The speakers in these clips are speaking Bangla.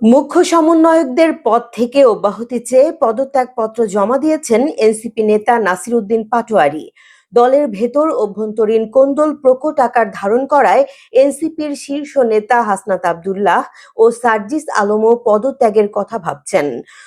মুখ্য সমন্বয়কদের পদ থেকে অব্যাহতি চেয়ে পদত্যাগপত্র জমা দিয়েছেন এনসিপি নেতা নাসির উদ্দিন পাটোয়ারি। দলের ভেতর অভ্যন্তরীণ কোন্দল প্রকট আকার ধারণ করায় এনসিপির শীর্ষ নেতা হাসনাত আবদুল্লাহ ও সার্জিস আলমও পদত্যাগের কথা ভাবছেন।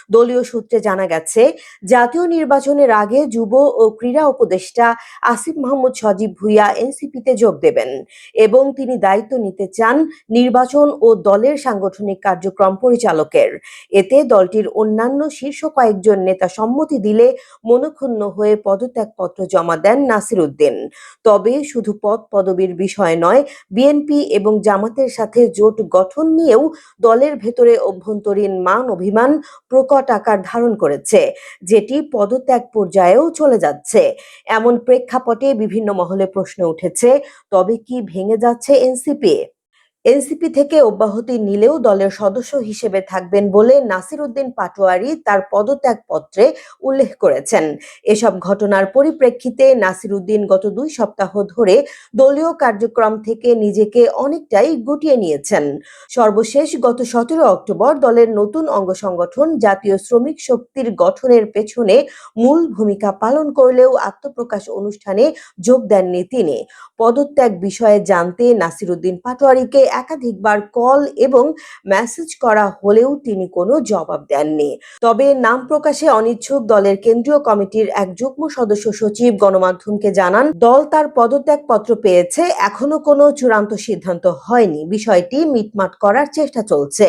দলীয় সূত্রে জানা গেছে, জাতীয় নির্বাচনের আগে যুব ও ক্রীড়া উপদেষ্টা আসিফ মাহমুদ সজীব ভুইয়া এনসিপিতে যোগ দেবেন এবং তিনি দায়িত্ব নিতে চান নির্বাচন ও দলের সাংগঠনিক কার্যক্রম পরিচালকের। এতে দলটির অন্যান্য শীর্ষ কয়েকজন নেতা সম্মতি দিলে মনক্ষুণ্ণ হয়ে পদত্যাগপত্র জমা দেন নাসির উদ্দিন তবে শুধু পদ পদবীর বিষয় নয়, বিএনপি এবং জামাতের সাথে জোট গঠন নিয়েও দলের ভেতরে অভ্যন্তরীণ মান অভিমান প্রকট আকার ধারণ করেছে, যেটি পদত্যাগ পর্যায়েও চলে যাচ্ছে। এমন প্রেক্ষাপটে বিভিন্ন মহলে প্রশ্ন উঠেছে, তবে কি ভেঙে যাচ্ছে এনসিপি? এনসিপি থেকে অব্যাহতি নিলেও দলের সদস্য হিসেবে থাকবেন বলে নাসির উদ্দিন পাটোয়ারি তার পদত্যাগপত্রে উল্লেখ করেছেন। এসব ঘটনার পরিপ্রেক্ষিতে নাসির উদ্দিন গত দুই সপ্তাহ ধরে দলীয় কার্যক্রম থেকে নিজেকে অনেকটাই গুটিয়ে নিয়েছেন। সর্বশেষ গত সতেরো অক্টোবর দলের নতুন অঙ্গ সংগঠন জাতীয় শ্রমিক শক্তির গঠনের পেছনে মূল ভূমিকা পালন করলেও আত্মপ্রকাশ অনুষ্ঠানে যোগ দেননি তিনি। পদত্যাগ বিষয়ে জানতে নাসির উদ্দিন পাটোয়ারিকে একাধিকবার কল এবং মেসেজ করা হলেও তিনি কোনো জবাব দেননি। তবে নাম প্রকাশে অনিচ্ছুক দলের কেন্দ্রীয় কমিটির এক যুগ্ম সদস্য সচিব গণমাধ্যমকে জানান, দল তার পদত্যাগ পত্র পেয়েছে, এখনও কোনো চূড়ান্ত সিদ্ধান্ত হয়নি। বিষয়টি মিটমাট করার চেষ্টা চলছে।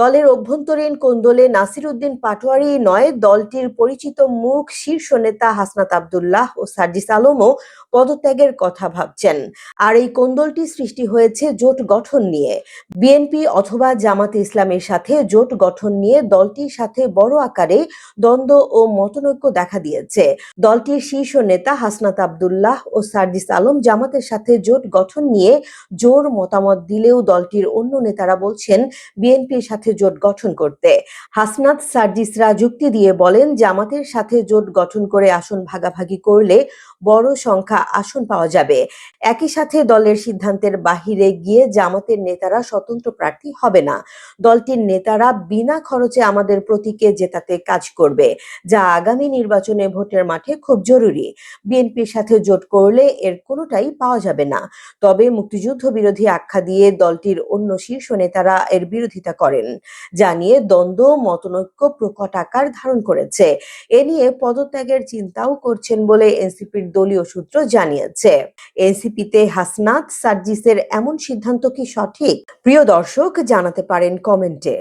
দলের অভ্যন্তরীণ কোন্দলে নাসির উদ্দিন পাটোয়ারি নয়, দলটির পরিচিত মুখ শীর্ষ নেতা হাসনাত আবদুল্লাহ ও সার্জিস আলমও পদত্যাগের কথা ভাবছেন। আর এই কোন্দলটি সৃষ্টি হয়েছে জোট গঠন নিয়ে। বিএনপি অথবা জামাতে ইসলামের সাথে জোট গঠন নিয়ে দলটির সাথে বড় আকারে দ্বন্দ্ব ও মতনৈক্য দেখা দিয়েছে। দলটির শীর্ষ নেতা হাসনাত আবদুল্লাহ ও সার্জিস আলম জামাতের সাথে জোট গঠন নিয়ে জোর মতামত দিলেও দলটির অন্য নেতারা বলছেন, বিএনপির সাথে জোট গঠন করতে। হাসনাত সার্জিসরা যুক্তি দিয়ে বলেন জামাতের সাথে জোট গঠন করে আসন ভাগাভাগি করলে বড় সংখ্যা আসন পাওয়া যাবে। একই সাথে দলের সিদ্ধান্তের বাহিরে গিয়ে জামাতের নেতারা স্বতন্ত্র প্রার্থী হবে না। দলটির নেতারা বিনা খরচে আমাদের প্রতীকে জেতাতে কাজ করবে, যা আগামী নির্বাচনে ভোটের মাঠে খুব জরুরি। বিএনপির সাথে জোট করলে এর কোনোটাই পাওয়া যাবে না। তবে মুক্তিযুদ্ধ বিরোধী আখ্যা দিয়ে দলটির অন্য শীর্ষ নেতারা এর বিরোধিতা করেন। জানিয়ে দ্বন্দ্ব, মতনৈক্য, প্রকট আকার ধারণ করেছে। এ নিয়ে পদত্যাগের চিন্তাও করছেন বলে এনসিপির দলীয় সূত্র জানিয়েছে। এনসিপিতে হাসনাত সার্জিসের এমন সিদ্ধান্ত কি সঠিক? প্রিয় দর্শক, জানাতে পারেন কমেন্টে।